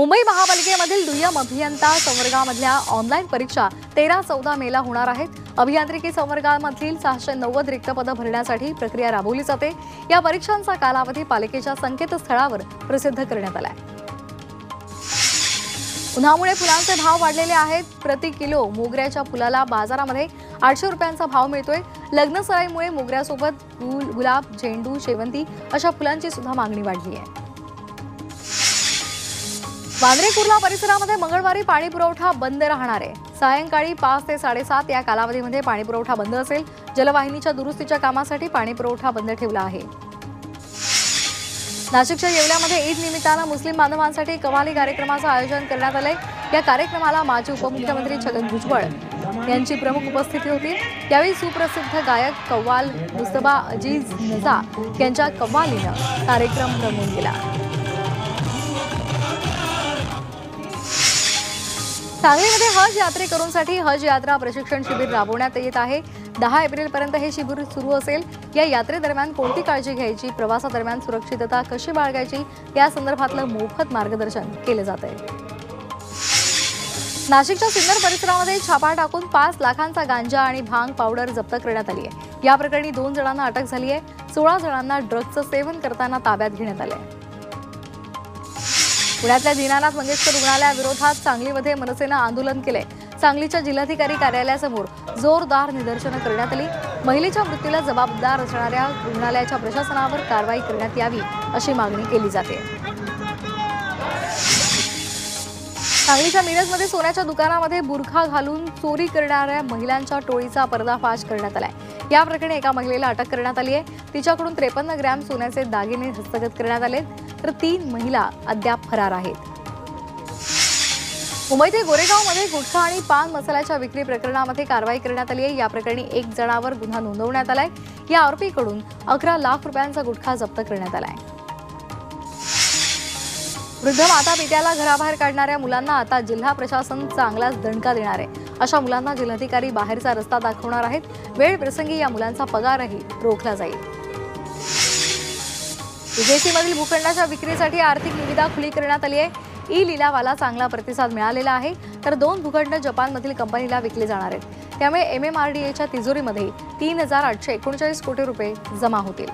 मुंबई महापालिकेमधील दुय्यम अभियंता संवर्गामधल्या ऑनलाईन परीक्षा तेरा चौदा मेला होणार आहेत. अभियांत्रिकी संवर्गामधील सहाशे नव्वद रिक्त पदं भरण्यासाठी प्रक्रिया राबवली जाते. या परीक्षांचा कालावधी पालिकेच्या संकेतस्थळावर प्रसिद्ध करण्यात आलाय. उन्हामुळे फुलांचे भाव वाढलेले आहेत. प्रति किलो मोगऱ्याच्या फुलाला बाजारामध्ये आठशे रुपयांचा भाव मिळतोय. लग्न सराईमुळे मोगऱ्यासोबत गुल गुलाब झेंडू शेवंती अशा फुलांची सुद्धा मागणी वाढली आहे. वांद्रे कुर्ला परिसरामध्ये मंगळवारी पाणी पुरवठा बंद राहणार आहे. सायंकाळी पाच ते साडेसात या कालावधीमध्ये पाणी पुरवठा बंद असेल. जलवाहिनीच्या दुरुस्तीच्या कामासाठी पाणी पुरवठा बंद ठेवला आहे. नाशिकच्या येवल्यामध्ये ईद निमित्तानं मुस्लिम बांधवांसाठी कवाली कार्यक्रमाचं आयोजन करण्यात आलंय. या कार्यक्रमाला माजी उपमुख्यमंत्री छगन भुजबळ यांची प्रमुख उपस्थिती होती. यावेळी सुप्रसिद्ध गायक कव्वाल मुस्तबा अजीज नजा यांच्या कव्वालीनं कार्यक्रम रंगून गेला सांगलीमध्ये हज यात्रेकरूंसाठी हज यात्रा प्रशिक्षण शिबिर राबवण्यात येत आहे. दहा एप्रिलपर्यंत हे शिबिर सुरू असेल. या यात्रेदरम्यान कोणती काळजी घ्यायची? प्रवासादरम्यान सुरक्षितता कशी बाळगायची? या संदर्भातलं मोफत मार्गदर्शन केलं जात आहे. नाशिकच्या सिन्नर परिसरामध्ये छापा टाकून पाच लाखांचा गांजा आणि भांग पावडर जप्त करण्यात आली आहे. या प्रकरणी दोन जणांना अटक झाली आहे. सोळा जणांना ड्रग्जचं सेवन करताना ताब्यात घेण्यात आलं आहे पुण्यातल्या दीनानाथ मंगेशकर रुग्णालयाविरोधात सांगलीमध्ये मनसेनं आंदोलन केलंय. सांगलीच्या जिल्हाधिकारी कार्यालयासमोर जोरदार निदर्शनं करण्यात आली. महिलेच्या मृत्यूला जबाबदार असणाऱ्या रुग्णालयाच्या प्रशासनावर कारवाई करण्यात यावी अशी मागणी केली जाते. सांगलीच्या मिरजमध्ये सोन्याच्या दुकानामध्ये बुरखा घालून चोरी करणाऱ्या महिलांच्या टोळीचा पर्दाफाश करण्यात आलाय. या प्रकरणी एका महिलेला अटक करण्यात आली आहे. तिच्याकडून त्रेपन्न ग्रॅम सोन्याचे दागिने हस्तगत करण्यात आले तर तीन महिला अद्याप फरार आहेत. मुंबईतील गोरेगावमध्ये गुटखा आणि पान मसाल्याच्या विक्री प्रकरणामध्ये कारवाई करण्यात आली आहे. या प्रकरणी एक जणावर गुन्हा नोंदवण्यात आलाय. या आरोपीकडून अकरा लाख रुपयांचा गुटखा जप्त करण्यात आलाय. वृद्ध माता पित्याला घराबाहेर काढणाऱ्या मुलांना आता जिल्हा प्रशासन चांगलाच दणका देणार आहे. अशा मुलांना जिल्हाधिकारी बाहेरचा रस्ता दाखवणार आहेत. वेळ प्रसंगी या मुलांचा पगारही रोखला जाईल. विजेसीमधील भूखंडाच्या विक्रीसाठी आर्थिक निविदा खुली करण्यात आली आहे. ई लिलावाला चांगला प्रतिसाद मिळालेला आहे. तर दोन भूखंड जपानमधील कंपनीला विकले जाणार आहेत. त्यामुळे एम एम आर डी एच्या तिजोरीमध्ये तीन हजार आठशे एकोणचाळीस कोटी रुपये जमा होतील.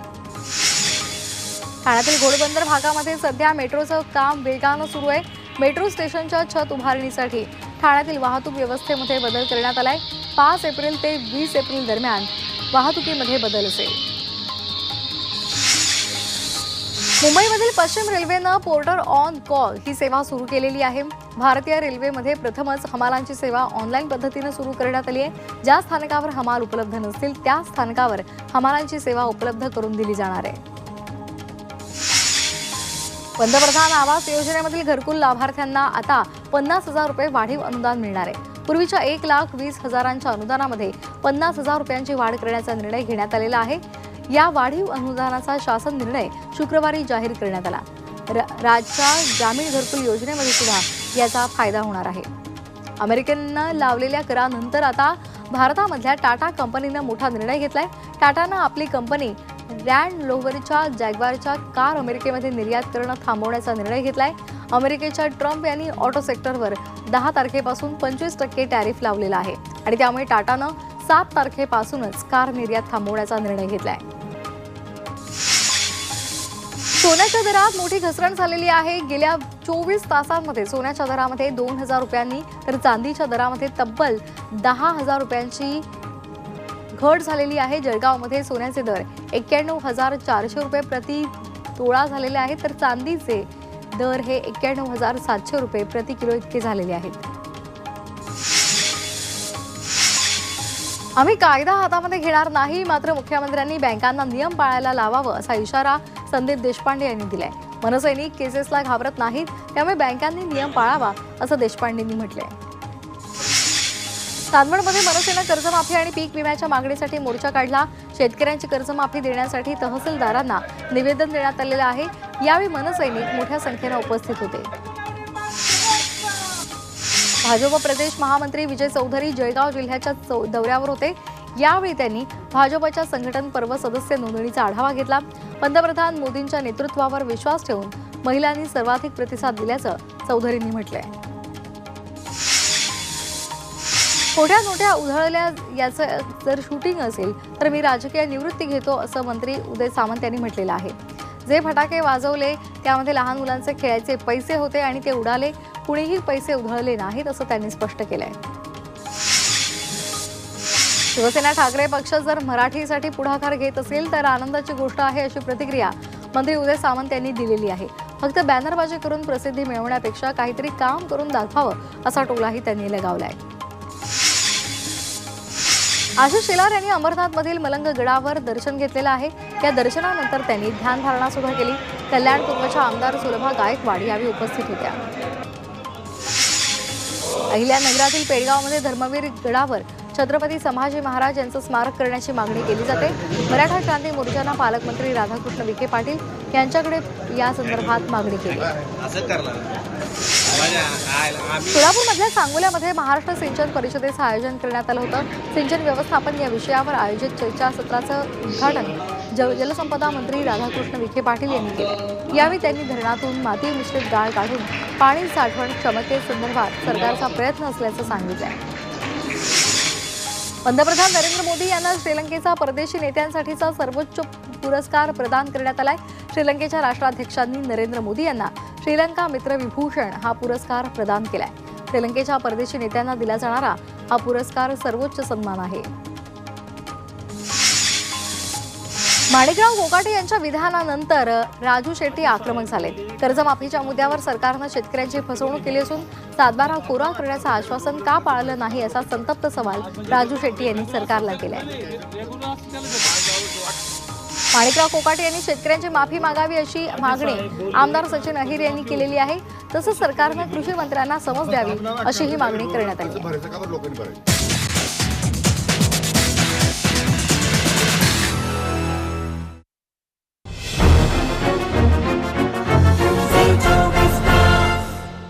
ठाण्यातील घोडबंदर भागामध्ये सध्या मेट्रोचं काम वेगानं सुरू आहे. मेट्रो स्टेशनच्या छत उभारणीसाठी ठाण्यातील वाहतूक व्यवस्थेमध्ये बदल करण्यात आलाय. पाच एप्रिल ते वीस एप्रिल दरम्यान वाहतुकीमध्ये बदल असेल. मुंबईमधील पश्चिम रेल्वेनं पोर्टर ऑन कॉल ही सेवा सुरू केलेली आहे. भारतीय रेल्वेमध्ये प्रथमच हमालांची सेवा ऑनलाईन पद्धतीनं सुरू करण्यात आली आहे. ज्या स्थानकावर हमाल उपलब्ध नसतील त्या स्थानकावर हमालांची सेवा उपलब्ध करून दिली जाणार आहे. पंतप्रधान आवास योजनेमधील घरकुल लाभार्थ्यांना आता पन्नास हजार रुपये वाढीव अनुदान मिळणार आहे. पूर्वीच्या एक लाख वीस हजारांच्या अनुदानामध्ये पन्नास हजार रुपयांची वाढ करण्याचा निर्णय घेण्यात आलेला आहे. या वाढीव अनुदानाचा शासन निर्णय शुक्रवारी जाहीर करण्यात आला. र- राज्याच्या ग्रामीण घरकुल योजनेमध्ये सुद्धा याचा फायदा होणार आहे. अमेरिकेनं लावलेल्या करानंतर आता भारतामधल्या टाटा कंपनीनं मोठा निर्णय घेतलाय. टाटानं आपली कंपनी लँड लोव्हरच्या जॅग्वारच्या कार अमेरिकेमध्ये निर्यात करणं थांबवण्याचा निर्णय घेतलाय. अमेरिकेच्या ट्रम्प यांनी ऑटो सेक्टरवर दहा तारखेपासून पंचवीस टक्के टॅरिफ लावलेला आहे. आणि त्यामुळे टाटानं सात तारखेपासूनच कार निर्यात थांबवण्याचा निर्णय घेतलाय. सोन्याच्या दरात मोठी घसरण झालेली आहे. गेल्या चोवीस तासांमध्ये सोन्याच्या दरामध्ये दोन हजार रुपयांनी तर चांदीच्या दरामध्ये तब्बल दहा हजार रुपयांची घट झालेली आहे. जळगावमध्ये सोन्याचे दर एक्क्याण्णव हजार चारशे रुपये प्रति तोळा झालेले आहेत. तर चांदीचे दर हे एक्क्याण्णव हजार सातशे रुपये प्रति किलो इतके झालेले आहेत. आम्ही कायदा हातामध्ये घेणार नाही. मात्र मुख्यमंत्र्यांनी बँकांना नियम पाळायला लावावं असा इशारा संदीप देशपांडे यांनी दिलाय. मनसैनिक केसेसला घाबरत नाहीत त्यामुळे बँकांनी नियम पाळावा असं देशपांडेंनी म्हटलंय. चांदवडमध्ये मनसेनं कर्जमाफी आणि पीक विम्याच्या मागणीसाठी मोर्चा काढला. शेतकऱ्यांची कर्जमाफी देण्यासाठी तहसीलदारांना निवेदन देण्यात आलेलं आहे. यावेळी मनसैनिक मोठ्या संख्येनं उपस्थित होते. भाजप प्रदेश महामंत्री विजय चौधरी जळगाव जिल्ह्याच्या चौ- दौऱ्यावर होते. यावेळी त्यांनी भाजपच्या संघटन पर्व सदस्य नोंदणीचा आढावा घेतला. पंतप्रधान मोदींच्या नेतृत्वावर विश्वास ठेवून महिलांनी सर्वाधिक प्रतिसाद दिल्याचं चौधरींनी म्हटलंय. मोठ्या नोट्या उधळल्या याचं जर शूटिंग असेल तर मी राजकीय निवृत्ती घेतो असं मंत्री उदय सामंत यांनी म्हटलेलं आहे. जे फटाके वाजवले त्यामध्ये लहान मुलांचे खेळायचे पैसे होते आणि ते उडाले. कुणीही पैसे उधळले नाहीत असं त्यांनी स्पष्ट केलंय. शिवसेना ठाकरे पक्ष जर मराठीसाठी पुढाकार घेत असेल तर आनंदाची गोष्ट आहे अशी प्रतिक्रिया मंत्री उदय सामंत यांनी दिलेली आहे. फक्त बॅनरबाजी करून प्रसिद्धी मिळवण्यापेक्षा काहीतरी काम करून दाखवावं असा टोलाही त्यांनी लगावलाय. आशिष शेलार यांनी अमरनाथमधील मलंग गडावर दर्शन घेतलेलं आहे. या दर्शनानंतर त्यांनी ध्यानधारणा सुद्धा केली. कल्याणपूर्वच्या आमदार सुलभा गायकवाड यावेळी उपस्थित होत्या. अहिल्यानगरातील पेडगावमध्ये धर्मवीर गडावर छत्रपती संभाजी महाराज यांचं स्मारक करण्याची मागणी केली जाते. मराठा क्रांती मोर्चानं पालकमंत्री राधाकृष्ण विखे पाटील यांच्याकडे या संदर्भात मागणी केली. सोलापूरमधल्या सांगोल्यामध्ये महाराष्ट्र सिंचन परिषदेचं आयोजन करण्यात आलं होतं. सिंचन व्यवस्थापन या विषयावर आयोजित चर्चासत्राचं उद्घाटन जलसंपदा मंत्री राधाकृष्ण विखे पाटील यांनी केलं. यावेळी त्यांनी धरणातून माती मिश्रित गाळ काढून पाणी साठवण क्षमतेसंदर्भात सरकारचा प्रयत्न असल्याचं सांगितलं. पंतप्रधान नरेंद्र मोदी यांना श्रीलंकेचा परदेशी नेत्यांसाठीचा सर्वोच्च पुरस्कार प्रदान करण्यात आलाय. श्रीलंकेच्या राष्ट्राध्यक्षांनी नरेंद्र मोदी यांना श्रीलंका मित्र विभूषण हा पुरस्कार प्रदान केलाय. श्रीलंकेच्या परदेशी नेत्यांना दिला जाणारा हा पुरस्कार सर्वोच्च सन्मान आहे. माणिकराव गोकाटे यांच्या विधानानंतर राजू शेट्टी आक्रमक झाले कर्जमाफीच्या मुद्द्यावर सरकारनं शेतकऱ्यांची फसवणूक केली असून सातबारा कोरा करण्याचं आश्वासन का पाळलं नाही असा संतप्त सवाल राजू शेट्टी यांनी सरकारला केलाय. माणिकराव कोकाटे यांनी शेतकऱ्यांची माफी मागावी अशी मागणी आमदार सचिन अहिर यांनी केलेली आहे. तसंच सरकारनं कृषी मंत्र्यांना समज द्यावी अशीही मागणी करण्यात आली